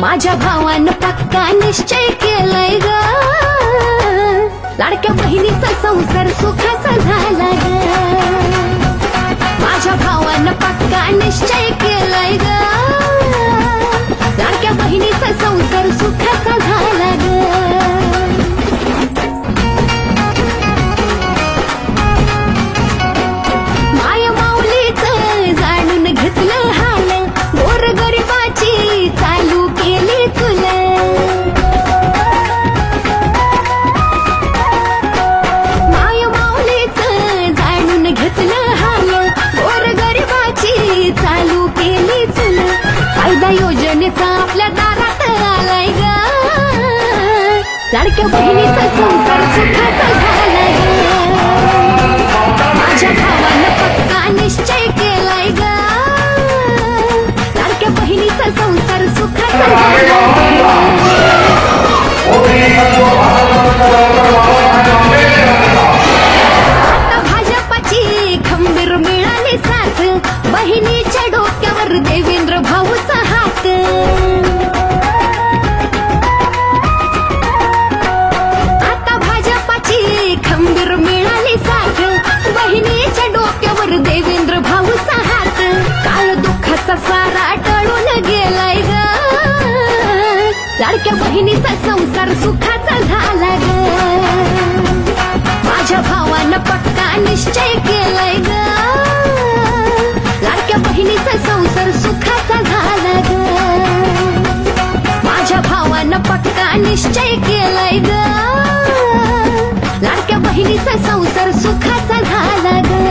माझ्या भावान पक्का निश्चय केलाय ग. लाडक्या बहिणीचा संसार सुखाचा झाला ग. माझ्या भावान पक्का निश्चय केलाय ग. लाडक्या बहिणी लाडक्या बहिणीचा संसार सुखाचा झालाय. माझ्या भावानं पक्का निश्चय केलाय ग लाडक्या बहिणीचा संसार सुखाचा आता भाजपाची खंबीर मिळाली साथ. बहिणीच्या डोक्यावर देवेंद्र भाऊचा हात. लाडक्या बहिणीचा संसार सुखाचा झाला ग. माझ्या भावानं पक्का निश्चय केलाय ग. लाडक्या बहिणीचा संसार सुखाचा झाला ग. माझ्या भावानं पक्का निश्चय केलाय ग. लाडक्या बहिणीचा संसार सुखाचा झाला ग.